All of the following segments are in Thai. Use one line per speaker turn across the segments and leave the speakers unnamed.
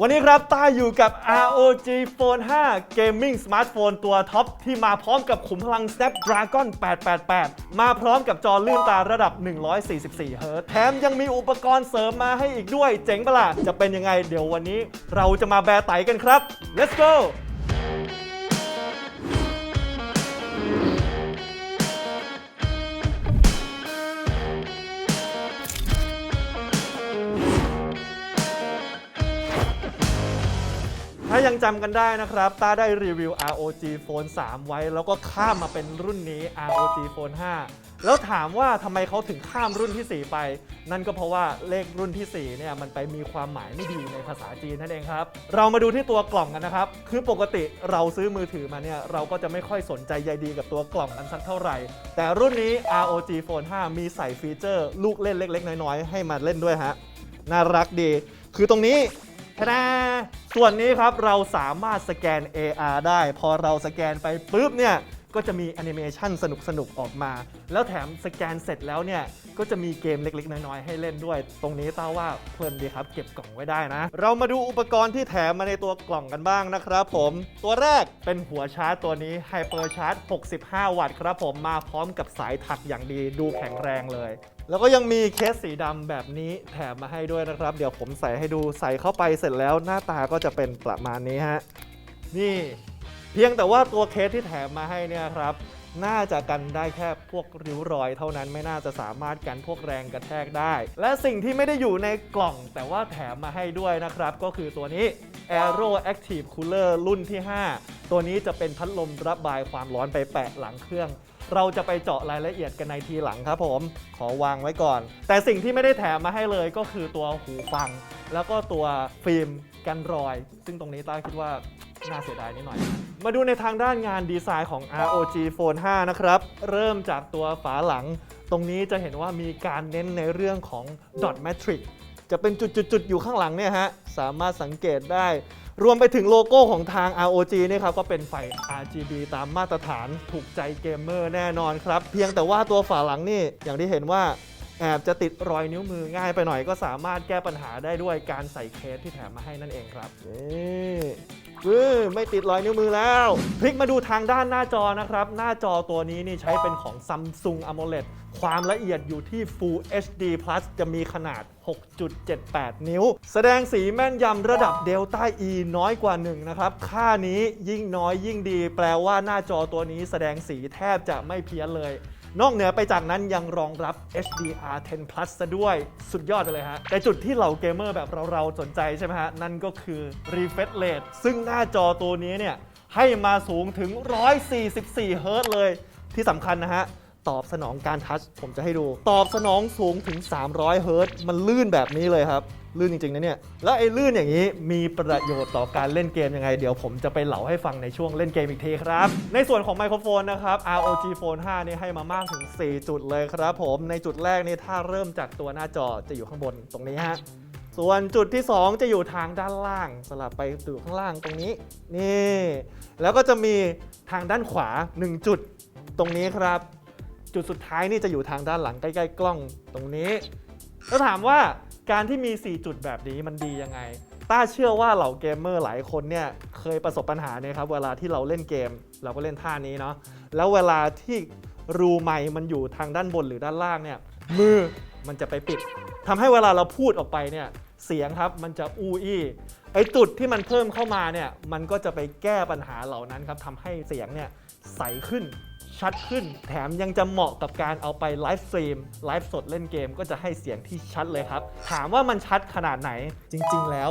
วันนี้ครับต้าอยู่กับ ROG Phone 5 Gaming Smartphone ตัวท็อป ที่มาพร้อมกับขุมพลัง Snapdragon 888 มาพร้อมกับจอลื่นตาระดับ 144 เฮิรตซ์แถมยังมีอุปกรณ์เสริมมาให้อีกด้วย เจ๋งปะล่ะ จะเป็นยังไง เดี๋ยววันนี้เราจะมาแบร์ไตกันครับ let's go ถ้ายังจำกันได้นะครับ ต้าได้รีวิว ROG Phone 3 ไว้ แล้วก็ข้ามมาเป็นรุ่นนี้ ROG Phone 5 แล้วถามว่าทำไมเขาถึงข้ามรุ่นที่ 4 ไป นั่นก็เพราะว่าเลขรุ่นที่ 4 เนี่ย มันไปมีความหมายไม่ดีในภาษาจีนนั่นเองครับ เรามาดูที่ตัวกล่องกันนะครับ คือปกติเราซื้อมือถือมาเนี่ย เราก็จะไม่ค่อยสนใจใยดีกับตัวกล่องกันสักเท่าไหร่ แต่รุ่นนี้ ROG Phone 5 มีใส่ฟีเจอร์ ลูกเล่นเล็ก ๆ น้อยๆให้มาเล่นด้วยฮะน่ารักดี คือตรงนี้ ทะดาส่วนนี้ครับเราสามารถสแกน AR ได้ พอเราสแกนไปปุ๊บเนี่ยก็จะมีแอนิเมชันสนุกๆ ออกมา แล้วแถมสแกนเสร็จแล้วเนี่ย ก็จะมีเกมเล็กๆ น้อยๆ ให้เล่นด้วย ตรงนี้ต้าว่าเพลินดีครับ เก็บกล่องไว้ได้นะ เรามาดูอุปกรณ์ที่แถมมาในตัวกล่องกันบ้างนะครับผม ตัวแรกเป็นหัวชาร์จตัวนี้ Hyper Charge 65 วัตต์ครับผมมาพร้อมกับสายถักอย่างดีดูแข็งแรงเลย แล้วก็ยังมีเคสสีดำแบบนี้แถมมาให้ด้วยนะครับ เดี๋ยวผมใส่ให้ดูใส่เข้าไปเสร็จแล้วหน้าตาก็จะเป็นประมาณนี้ฮะ นี่เพียงแต่ว่าตัวเคสที่แถมมาให้เนี่ยครับน่าจะกันได้แค่พวกริ้วรอยเท่านั้นไม่น่าจะสามารถกันพวกแรงกระแทกได้ และสิ่งที่ไม่ได้อยู่ในกล่อง แต่ว่าแถมมาให้ด้วยนะครับ ก็คือตัวนี้ Aero Active Cooler รุ่นที่ 5 ตัวนี้จะเป็นพัดลมระบายความร้อนไปแปะหลังเครื่อง เราจะไปเจาะรายละเอียดกันในทีหลังครับผม ขอวางไว้ก่อน แต่สิ่งที่ไม่ได้แถมมาให้เลยก็คือตัวหูฟัง แล้วก็ตัวฟิล์มกันรอย ซึ่งตรงนี้ต้าคิดว่าน่าเสียดายนิดหน่อย มาดูในทางด้านงานดีไซน์ของ ROG Phone 5 นะครับ เริ่มจากตัวฝาหลัง ตรงนี้จะเห็นว่ามีการเน้นในเรื่องของ dot matrix จะเป็นจุดๆๆอยู่ข้างหลังเนี่ยฮะ สามารถสังเกตได้ รวมไปถึงโลโก้ของทาง ROG นี่ครับก็เป็นไฟ RGB ตามมาตรฐานถูกใจเกมเมอร์แน่นอนครับ เพียงแต่ว่าตัวฝาหลังนี่อย่างที่เห็นว่า แอบจะติดรอยนิ้วมือง่ายไปหน่อยก็สามารถแก้ปัญหาได้ด้วยการใส่เคสที่แถมมาให้นั่นเองครับนี่เออไม่ติดรอยนิ้วมือแล้ว พลิกมาดูทางด้านหน้าจอนะครับ หน้าจอตัวนี้นี่ใช้เป็นของ Samsung AMOLED ความละเอียดอยู่ที่ Full HD Plus จะมีขนาด 6.78 นิ้ว แสดงสีแม่นยำระดับ Delta E น้อยกว่า 1 นะครับ ค่านี้ยิ่งน้อยยิ่งดี แปลว่าหน้าจอตัวนี้แสดงสีแทบจะไม่เพี้ยนเลย นอกเหนือไปจากนั้นยังรองรับ HDR10 Plus ซะด้วยสุดยอดเลยฮะแต่จุดที่เหล่าเกมเมอร์แบบเราๆสนใจใช่ไหมฮะ นั่นก็คือ refresh rate ซึ่งหน้าจอตัวนี้เนี่ย ให้มาสูงถึง 144 เฮิรต์เลยที่สำคัญนะฮะ ตอบสนองการทัชผมจะให้ดู ตอบสนองสูงถึง 300 เฮิรต์มันลื่นแบบนี้เลยครับ ลื่นจริงๆนะเนี่ย แล้วไอ้ลื่นอย่างนี้มีประโยชน์ต่อการเล่นเกมยังไง เดี๋ยวผมจะไปเหลาให้ฟังในช่วงเล่นเกมอีกทีครับ ในส่วนของไมโครโฟนนะครับ ROG Phone 5นี่ให้มามากถึง 4 จุดเลยครับผม ในจุดแรกนี่ถ้าเริ่มจากตัวหน้าจอจะอยู่ข้างบนตรงนี้ฮะ ส่วนจุดที่ 2 จะอยู่ทางด้านล่าง สลับไปอยู่ข้างล่างตรงนี้ นี่ แล้วก็จะมีทางด้านขวา 1 จุดตรงนี้ครับ จุดสุดท้ายนี่จะอยู่ทางด้านหลังใกล้ๆกล้องตรงนี้ แล้วถามว่า การที่มี 4 จุดแบบนี้มันดียังไง ต้าเชื่อว่าเหล่าเกมเมอร์หลายคนเนี่ยเคยประสบปัญหาเนี่ยครับ เวลาที่เราเล่นเกม เราก็เล่นท่านี้เนาะ แล้วเวลาที่รูไมค์มันอยู่ทางด้านบนหรือด้านล่างเนี่ย มือมันจะไปปิดทำให้เวลาเราพูดออกไปเนี่ย เสียงครับมันจะอูอี้ไอจุดที่มันเพิ่มเข้ามาเนี่ย มันก็จะไปแก้ปัญหาเหล่านั้นครับทำให้เสียงเนี่ยใสขึ้น ชัดขึ้น แถมยังจะเหมาะกับการเอาไปไลฟ์สตรีมไลฟ์สดเล่นเกมก็จะให้เสียงที่ชัดเลยครับ ถามว่ามันชัดขนาดไหนจริง ๆ แล้ว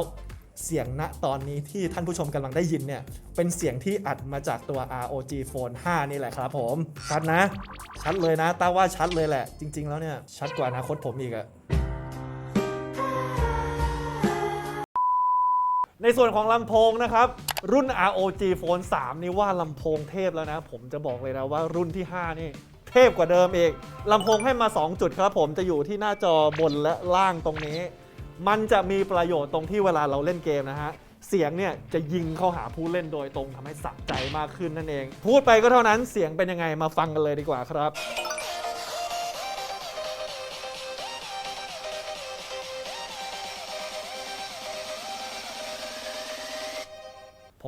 เสียงณตอนนี้ที่ท่านผู้ชมกำลังได้ยินเนี่ย เป็นเสียงที่อัดมาจากตัว ROG Phone 5 นี่แหละครับผม ชัดนะ ชัดเลยนะต้าว่าชัดเลยแหละ จริง ๆ แล้วเนี่ย ชัดกว่าอนาคตผมอีกอะ ส่วนของลำโพงนะครับ รุ่น ROG Phone 3 นี่ว่าลำโพงเทพแล้วนะ ผมจะบอกเลยนะว่ารุ่นที่ 5 นี่เทพกว่าเดิมอีกลำโพงให้มา 2 จุดครับผมจะอยู่ที่หน้าจอบนและล่างตรงนี้ มันจะมีประโยชน์ตรงที่เวลาเราเล่นเกมนะฮะเสียงเนี่ยจะยิงเข้าหาผู้เล่นโดยตรงทำให้สะใจมากขึ้นนั่นเอง พูดไปก็เท่านั้นเสียงเป็นยังไงมาฟังกันเลยดีกว่าครับ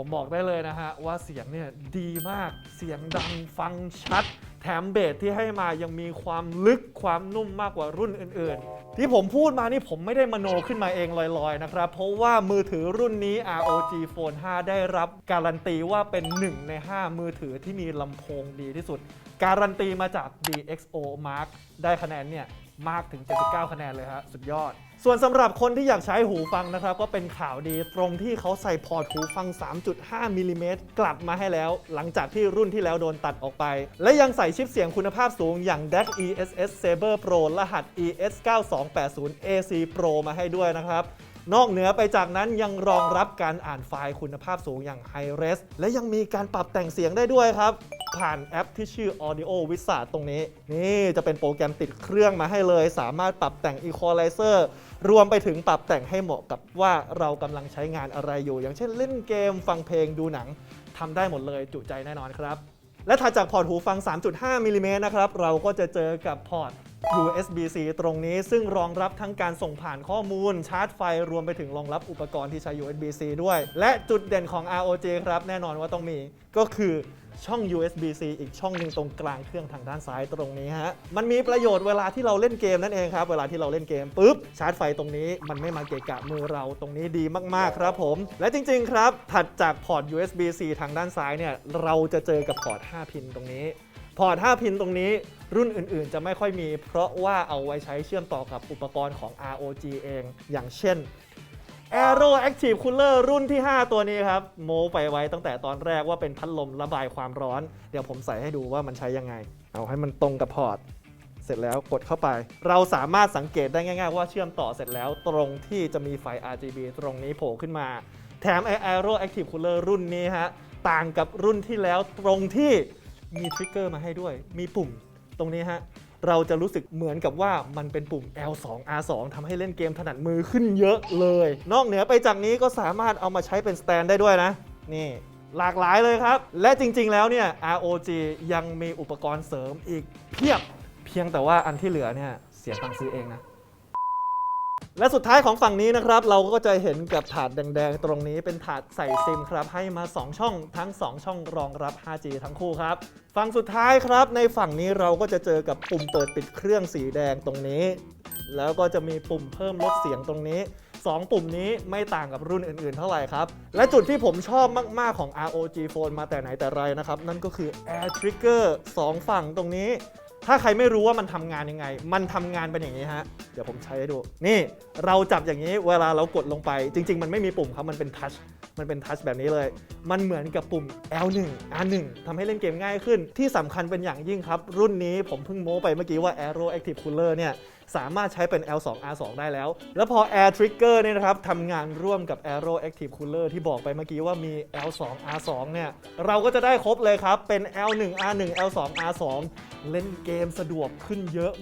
ผมบอกได้เลยนะฮะ ว่าเสียงเนี่ยดีมากเสียงดังฟังชัด แถมเบสที่ให้มายังมีความลึกความนุ่มมากกว่ารุ่นอื่นๆ ที่ผมพูดมานี่ผมไม่ได้มโนขึ้นมาเองลอยๆนะครับ เพราะว่ามือถือรุ่นนี้ ROG Phone 5 ได้รับการันตีว่าเป็น 1 ใน 5 มือถือที่มีลำโพงดีที่สุด การันตีมาจาก DxO Mark ได้คะแนนเนี่ย มากถึง 79 คะแนนเลยฮะ สุดยอด ส่วนสำหรับคนที่อยากใช้หูฟังนะครับ ก็เป็นข่าวดีตรงที่เขาใส่พอร์ตหูฟัง 3.5 มิลลิเมตรกลับมาให้แล้ว หลังจากที่รุ่นที่แล้วโดนตัดออกไป และยังใส่ชิปเสียงคุณภาพสูงอย่าง DAC ESS Saber Pro รหัส ES 9280 AC Pro มาให้ด้วยนะครับ นอกเหนือไปจากนั้นยังรองรับการอ่านไฟล์คุณภาพสูงอย่าง High Res และยังมีการปรับแต่งเสียงได้ด้วยครับ ผ่านแอปที่ชื่อ Audio Wizard ตรงนี้ นี่จะเป็นโปรแกรมติดเครื่องมาให้เลย สามารถปรับแต่ง Equalizer รวมไปถึงปรับแต่งให้เหมาะกับว่าเรากำลังใช้งานอะไรอยู่ อย่างเช่นเล่นเกมฟังเพลงดูหนังทำได้หมดเลยจุใจแน่นอนครับและถัดจากพอร์ตหูฟัง 3.5มิลลิเมตรนะครับ เราก็จะเจอกับพอร์ต USB-C ตรงนี้ซึ่งรองรับทั้งการส่งผ่านข้อมูล ชาร์จไฟรวมไปถึงรองรับอุปกรณ์ที่ใช้ USB-C ด้วย และจุดเด่นของ ROG ครับ แน่นอนว่าต้องมีก็คือช่อง USB-C อีกช่องหนึ่งตรงกลางเครื่องทางด้านซ้ายตรงนี้ฮะ มันมีประโยชน์เวลาที่เราเล่นเกมนั่นเองครับ เวลาที่เราเล่นเกมปุ๊บ ชาร์จไฟตรงนี้มันไม่มาเกะกะมือเราตรงนี้ดีมาก ๆ ครับผม และจริง ๆ ครับ ถัดจากพอร์ต USB-C ทางด้านซ้ายเนี่ย เราจะเจอกับพอร์ต 5 พินตรงนี้ พอร์ต5พินตรงนี้รุ่นอื่นๆ จะไม่ค่อยมี เพราะว่าเอาไว้ใช้เชื่อมต่อกับอุปกรณ์ของ ROG เอง อย่างเช่น Aero Active Cooler รุ่นที่ 5 ตัวนี้ครับ โมไปไว้ตั้งแต่ตอนแรกว่าเป็นพัดลมระบายความร้อน เดี๋ยวผมใส่ให้ดูว่ามันใช้ยังไง เอาให้มันตรงกับพอร์ต เสร็จแล้วกดเข้าไป เราสามารถสังเกตได้ง่าย ๆ ว่าเชื่อมต่อเสร็จแล้วตรงที่จะมีไฟ RGB ตรงนี้โผล่ขึ้นมา แถม Aero Active Cooler รุ่นนี้ฮะต่างกับรุ่นที่แล้วตรงที่ มีทริกเกอร์มาให้ด้วย มีปุ่มตรงนี้ฮะ เราจะรู้สึกเหมือนกับว่ามันเป็นปุ่ม L2 R2 ทำให้เล่นเกมถนัดมือขึ้นเยอะเลย นอกเหนือไปจากนี้ก็สามารถเอามาใช้เป็นสแตนได้ด้วยนะ นี่หลากหลายเลยครับ และจริง ๆ แล้วเนี่ย ROG ยังมีอุปกรณ์เสริมอีกเพียบ เพียงแต่ว่าอันที่เหลือเนี่ยเสียตังค์ซื้อเองนะ และสุดท้ายของฝั่งนี้นะครับ เราก็จะเห็นกับถาดแดงๆ ตรงนี้เป็นถาดใส่ซิมครับ ให้มา 2 ช่องทั้ง 2 ช่องรองรับ 5G ทั้งคู่ครับ ฝั่งสุดท้ายครับ ในฝั่งนี้เราก็จะเจอกับปุ่มเปิดปิดเครื่องสีแดงตรงนี้ แล้วก็จะมีปุ่มเพิ่มลดเสียงตรงนี้ 2 ปุ่มนี้ไม่ต่างกับรุ่นอื่นๆ เท่าไหร่ครับ และจุดที่ผมชอบมากๆของ ROG Phone มาแต่ไหนแต่ไรนะครับ นั่นก็คือ Air Trigger 2 ฝั่งตรงนี้ ถ้าใครไม่รู้ว่ามันทำงานยังไง มันทำงานเป็นอย่างนี้ฮะ เดี๋ยวผมใช้ให้ดู นี่เราจับอย่างนี้เวลาเรากดลงไป จริง ๆ มันไม่มีปุ่มครับ มันเป็นทัช มันเป็นทัชแบบนี้เลย มันเหมือนกับปุ่ม L1 R1 ทำให้เล่นเกมง่ายขึ้น ที่สำคัญเป็นอย่างยิ่งครับ รุ่นนี้ผมเพิ่งโม้ไปเมื่อกี้ว่า Aero Active Cooler เนี่ยสามารถใช้เป็น L2 R2 ได้แล้ว แล้วพอ Air Trigger เนี่ยนะครับทำงานร่วมกับ Aero Active Cooler ที่บอกไปเมื่อกี้ว่ามี L2 R2 เนี่ย เราก็จะได้ครบเลยครับ เป็น L1 R1 L2 R2 เล่นเกมสะดวกขึ้นเยอะ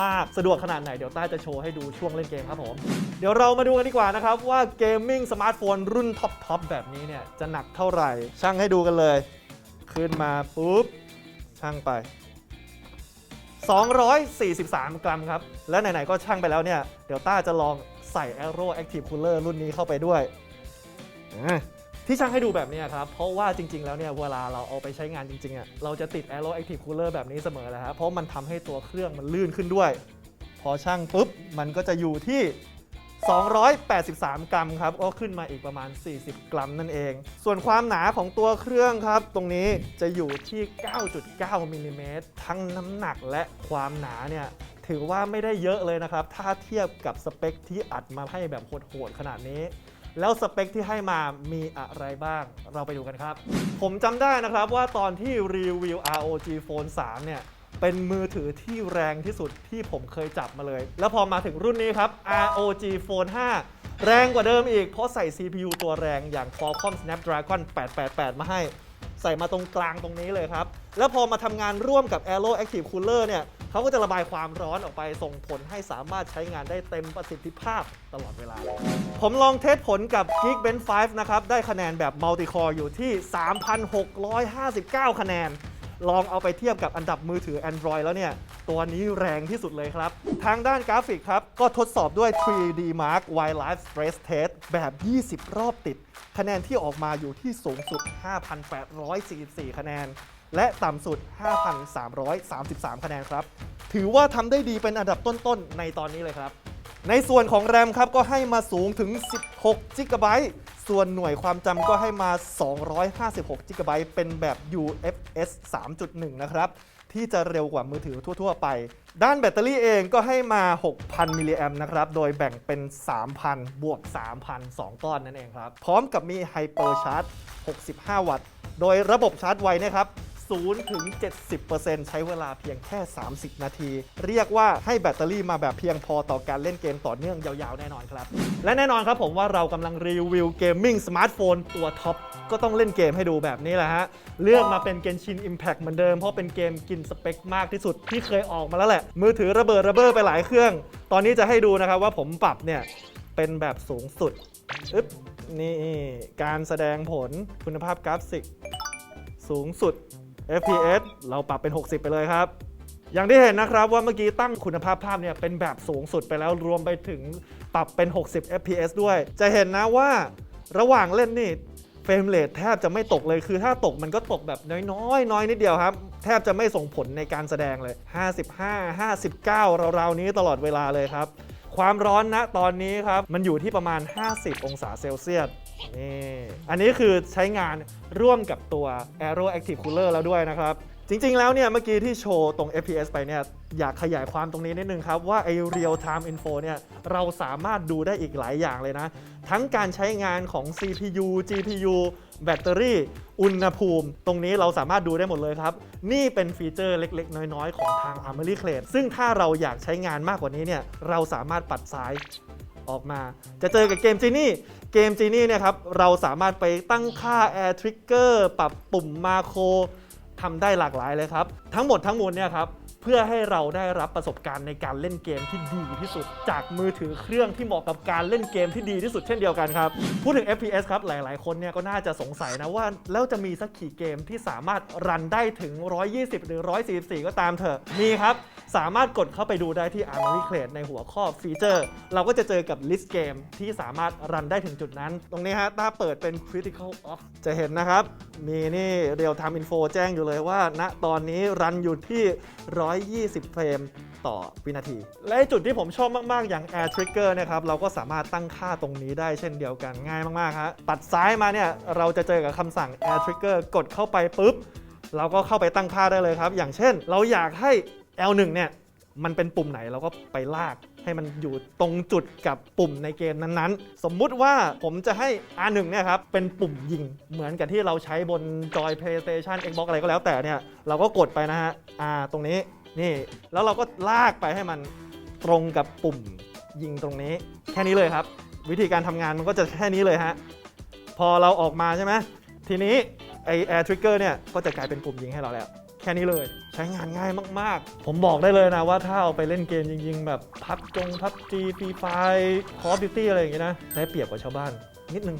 มาก ๆ สะดวกขนาดไหน เดี๋ยวต้าจะโชว์ให้ดูช่วงเล่นเกมครับผม เดี๋ยวเรามาดูกันดีกว่านะครับว่าเกมมิ่งสมาร์ทโฟนรุ่นท็อปๆแบบนี้เนี่ยจะหนักเท่าไหร่ ช่างให้ดูกันเลย ขึ้นมาปุ๊บช่างไป 243 กรัมครับ และไหนๆก็ช่างไปแล้วเนี่ย เดี๋ยวต้าจะลองใส่ Aero Active Cooler รุ่นนี้เข้าไปด้วยที่ช่างให้ดูแบบนี้ครับ เพราะว่าจริง ๆ แล้วเนี่ยเวลาเราเอาไปใช้งานจริงๆอะเราจะติด Aero Active Cooler แบบนี้เสมอและครับเพราะมันทำให้ตัวเครื่องมันลื่นขึ้นด้วย พอช่างปุ๊บ มันก็จะอยู่ที่ 283 กรัมครับก็ขึ้นมาอีกประมาณ 40 กรัมนั่นเอง ส่วนความหนาของตัวเครื่องครับ ตรงนี้จะอยู่ที่ 9.9มิลลิเมตรทั้งน้ำหนักและความหนาเนี่ยถือว่าไม่ได้เยอะเลยนะครับ ถ้าเทียบกับสเปคที่อัดมาให้แบบโหดๆขนาดนี้ แล้วสเปคที่ให้มามีอะไรบ้าง เราไปดูกันครับ ผมจำได้นะครับว่าตอนที่รีวิว ROG Phone 3 เนี่ย เป็นมือถือที่แรงที่สุดที่ผมเคยจับมาเลย แล้วพอมาถึงรุ่นนี้ครับ ROG Phone 5 แรงกว่าเดิมอีก เพราะใส่ CPU ตัวแรงอย่าง Qualcomm Snapdragon 888 มาให้ ใส่มาตรงกลางตรงนี้เลยครับ แล้วพอมาทำงานร่วมกับ Aero Active Cooler เนี่ยเขาก็จะระบายความร้อนออกไปส่งผลให้สามารถใช้งานได้เต็มประสิทธิภาพตลอดเวลา ผมลองเทสผลกับ Geekbench 5 นะครับ ได้คะแนนแบบ Multi-Core อยู่ที่ 3,659 คะแนน ลองเอาไปเทียบกับอันดับมือถือ Android แล้วเนี่ย ตัวนี้แรงที่สุดเลยครับ ทางด้านกราฟิกครับ ก็ทดสอบด้วย 3D Mark Wildlife Stress Test แบบ 20 รอบติด คะแนนที่ออกมาอยู่ที่สูงสุด 5,844 คะแนน และต่ำสุด 5,333 คะแนนครับ ถือว่าทำได้ดีเป็นอันดับต้นๆ ในตอนนี้เลยครับในส่วนของแรมครับก็ให้มาสูงถึง 16 g b ส่วนหน่วยความจำก็ให้มา 256 g b เป็นแบบ UFS 3.1 นะครับ ที่จะเร็วกว่ามือถือทั่ว ๆ ไป ด้านแบตเตอรี่เองก็ให้มา 6,000 มิลลิแอมนะครับ โดยแบ่งเป็น 3,000 บวก 3,000 2 ก้อนนั่นเองครับ พร้อมกับมีไฮเปอร์ชาร์จ 65 วัตต์ โดยระบบชาร์จไวนะครับ 0ถึง70%ใช้เวลาเพียงแค่ 30 นาที เรียกว่าให้แบตเตอรี่มาแบบเพียงพอต่อการเล่นเกมต่อเนื่องยาวๆ แน่นอนครับ และแน่นอนครับผมว่าเรากำลังรีวิวเกมมิ่งสมาร์ทโฟนตัวท็อปก็ต้องเล่นเกมให้ดูแบบนี้แหละฮะ เลือกมาเป็น Genshin Impact เหมือนเดิม เพราะเป็นเกมกินสเปคมากที่สุดที่เคยออกมาแล้วแหละ มือถือระเบิดระเบ้อไปหลายเครื่อง ตอนนี้จะให้ดูนะครับว่าผมปรับเนี่ยเป็นแบบสูงสุดอึ๊บนี่การแสดงผลคุณภาพกราฟิก สูงสุด FPS เราปรับเป็น 60 ไปเลยครับ อย่างที่เห็นนะครับว่าเมื่อกี้ตั้งคุณภาพภาพเนี่ยเป็นแบบสูงสุดไปแล้วรวมไปถึงปรับเป็น 60 FPS ด้วย จะเห็นนะว่าระหว่างเล่นนี่เฟรมเรทแทบจะไม่ตกเลยคือถ้าตกมันก็ตกแบบน้อยๆน้อยนิดเดียวครับ แทบจะไม่ส่งผลในการแสดงเลย 55 59ราวๆนี้ตลอดเวลาเลยครับ ความร้อนนะตอนนี้ครับมันอยู่ที่ประมาณ 50 องศาเซลเซียส นี่อันนี้คือใช้งานร่วมกับตัว Aero Active Cooler แล้วด้วยนะครับ จริงๆ แล้วเนี่ยเมื่อกี้ที่โชว์ตรง FPS ไปเนี่ยอยากขยายความตรงนี้นิดนึงครับ ว่าไอ้ Real Time Info เนี่ยเราสามารถดูได้อีกหลายอย่างเลยนะ ทั้งการใช้งานของ CPU GPU แบตเตอรี่ อุณหภูมิ ตรงนี้เราสามารถดูได้หมดเลยครับ นี่เป็นฟีเจอร์เล็ก ๆ น้อย ๆ ของทาง Armory Crate ซึ่งถ้าเราอยากใช้งานมากกว่านี้เนี่ยเราสามารถปัดซ้าย ออกมา จะเจอกับเกมจีนี่เกมจีนี่เนี่ยครับเราสามารถไปตั้งค่า Air Trigger ปรับปุ่มมาโครทำได้หลากหลายเลยครับ ทั้งหมดทั้งมวลเนี่ยครับ พื่อให้เราได้รับประสบการณ์ในการเล่นเกมที่ดีที่สุด จากมือถือเครื่องที่เหมาะกับการเล่นเกมที่ดีที่สุดเช่นเดียวกันครับพูดถึง FPS ครับหลาย ๆ คนเนี่ยก็น่าจะสงสัยนะว่า แล้วจะมีสักกี่เกมที่สามารถรันได้ถึง 120 หรือ 144 ก็ตามเถอะมีครับสามารถกดเข้าไปดูได้ที่ Armory Crate ในหัวข้อฟีเจอร์ เราก็จะเจอกับ list เกมที่สามารถรันได้ถึงจุดนั้น ตรงนี้ฮะถ้าเปิดเป็น critical off จะเห็นนะครับ มีนี่ real time info แจ้งอยู่เลยว่าณตอนนี้รันอยู่ที่120 เฟรมต่อวินาที และจุดที่ผมชอบมาก ๆ อย่าง Air Trigger นะครับ เราก็สามารถตั้งค่าตรงนี้ได้เช่นเดียวกันง่ายมาก ๆ ฮะ ปัดซ้ายมาเนี่ย เราจะเจอกับคำสั่ง Air Trigger กดเข้าไปปุ๊บ เราก็เข้าไปตั้งค่าได้เลยครับ อย่างเช่น เราอยากให้ L1 เนี่ย มันเป็นปุ่มไหนเราก็ไปลากให้มันอยู่ตรงจุดกับปุ่มในเกมนั้นๆ สมมุติว่าผมจะให้ R1 เนี่ยครับ เป็นปุ่มยิงเหมือนกับที่เราใช้บนจอย PlayStation Xbox อะไรก็แล้วแต่เนี่ย เราก็กดไปนะฮะ R ตรงนี้ นี่แล้วเราก็ลากไปให้มันตรงกับปุ่มยิงตรงนี้ แค่นี้เลยครับ วิธีการทำงานมันก็จะแค่นี้เลยฮะพอเราออกมาใช่ไหมทีนี้ไอ Air Trigger เนี่ยก็จะกลายเป็นปุ่มยิงให้เราแล้ว แค่นี้เลยใช้งานง่ายมากๆ ผมบอกได้เลยนะว่าถ้าเอาไปเล่นเกมจริง ๆ แบบพับจงพับจีฟรีไฟคอร์ดิวตี้อะไรอย่างเงี้ยนะได้เปรียบกว่าชาวบ้านนิดนึง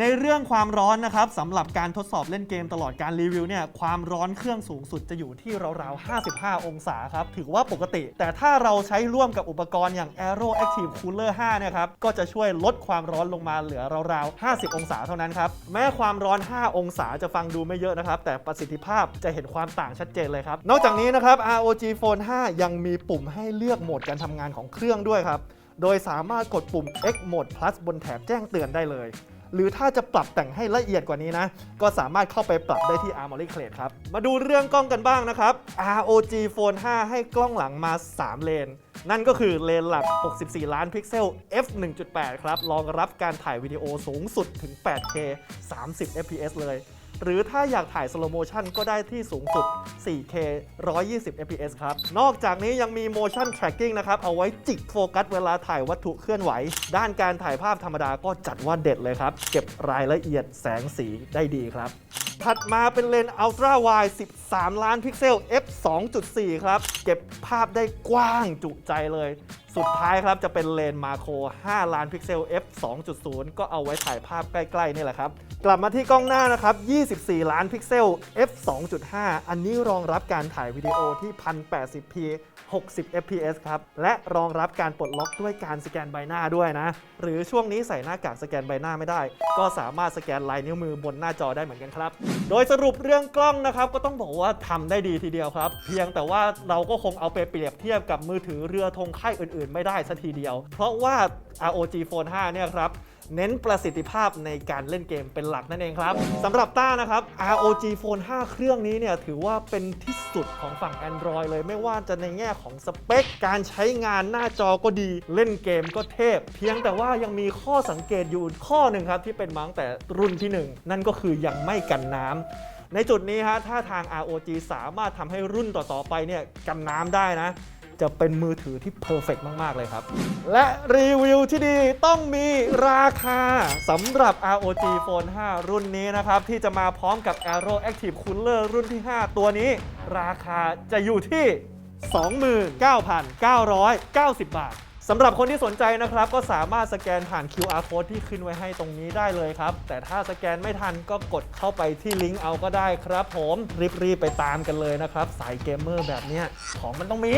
ในเรื่องความร้อนนะครับสำหรับการทดสอบเล่นเกมตลอดการรีวิวเนี่ยความร้อนเครื่องสูงสุดจะอยู่ที่ราวๆ 55 องศาครับ ถือว่าปกติ แต่ถ้าเราใช้ร่วมกับอุปกรณ์อย่าง Aero Active Cooler 5เนี่ยครับก็จะช่วยลดความร้อนลงมาเหลือราวๆ 50 องศาเท่านั้นครับ แม้ความร้อน 5 องศาจะฟังดูไม่เยอะนะครับ แต่ประสิทธิภาพจะเห็นความต่างชัดเจนเลยครับ นอกจากนี้นะครับ ROG Phone 5 ยังมีปุ่มให้เลือกโหมดการทำงานของเครื่องด้วยครับโดยสามารถกดปุ่ม X Mode Plus บนแถบแจ้งเตือนได้เลย หรือถ้าจะปรับแต่งให้ละเอียดกว่านี้นะ ก็สามารถเข้าไปปรับได้ที่ Armory Crate ครับ มาดูเรื่องกล้องกันบ้างนะครับ ROG Phone 5 ให้กล้องหลังมา 3 เลน นั่นก็คือเลนหลัก 64 ล้านพิกเซล f 1.8 ครับ รองรับการถ่ายวิดีโอสูงสุดถึง 8K 30 fps เลย หรือถ้าอยากถ่ายสโลโมชันก็ได้ที่สูงสุด 4K 120 fps ครับ นอกจากนี้ยังมี motion tracking นะครับ เอาไว้จิกโฟกัสเวลาถ่ายวัตถุเคลื่อนไหว ด้านการถ่ายภาพธรรมดาก็จัดว่าเด็ดเลยครับ เก็บรายละเอียดแสงสีได้ดีครับ ถัดมาเป็นเลนส์ Ultra Wide 13 ล้านพิกเซล f 2.4 ครับ เก็บภาพได้กว้างจุใจเลย สุดท้ายครับจะเป็นเลนมาโคร5ล้านพิกเซล f 2.0 ก็เอาไว้ถ่ายภาพใกล้ๆนี่แหละครับ กลับมาที่กล้องหน้านะครับ 24 ล้านพิกเซล f 2.5 อันนี้รองรับการถ่ายวิดีโอที่ 1080p 60 fps ครับ และรองรับการปลดล็อกด้วยการสแกนใบหน้าด้วยนะ หรือช่วงนี้ใส่หน้ากากสแกนใบหน้าไม่ได้ ก็สามารถสแกนลายนิ้วมือบนหน้าจอได้เหมือนกันครับ โดยสรุปเรื่องกล้องนะครับ ก็ต้องบอกว่าทำได้ดีทีเดียวครับ เพียงแต่ว่าเราก็คงเอาไปเปรียบเทียบกับมือถือเรือธงค่ายอื่นๆไม่ได้สัทีเดียว เพราะว่า ROG Phone 5 เนี่ยครับเน้นประสิทธิภาพในการเล่นเกมเป็นหลักนั่นเองครับสำหรับต้านะครับ ROG Phone 5 เครื่องนี้เนี่ยถือว่าเป็นที่สุดของฝั่ง Android เลยไม่ว่าจะในแง่ของสเปค การใช้งานหน้าจอก็ดีเล่นเกมก็เทพ เพียงแต่ว่ายังมีข้อสังเกตอยู่ข้อหนึ่งครับ ที่เป็นมั้งแต่รุ่นที่หนึ่งนั่นก็คือยังไม่กันน้ำในจุดนี้ฮะถ้าทาง ROG สามารถทำให้รุ่นต่อๆไปเนี่ยกันน้ำได้นะ จะเป็นมือถือที่เพอร์เฟกมาก ๆ เลยครับ และรีวิวที่ดีต้องมีราคาสำหรับ ROG Phone 5 รุ่นนี้นะครับ ที่จะมาพร้อมกับ Aero Active Cooler รุ่นที่ 5 ตัวนี้ ราคาจะอยู่ที่ 29,990 บาท สำหรับคนที่สนใจนะครับ ก็สามารถสแกนผ่าน QR code ที่ขึ้นไว้ให้ตรงนี้ได้เลยครับ แต่ถ้าสแกนไม่ทันก็กดเข้าไปที่ลิงก์เอาก็ได้ครับ ผมรีบๆไปตามกันเลยนะครับ สายเกมเมอร์แบบเนี้ยของมันต้องมี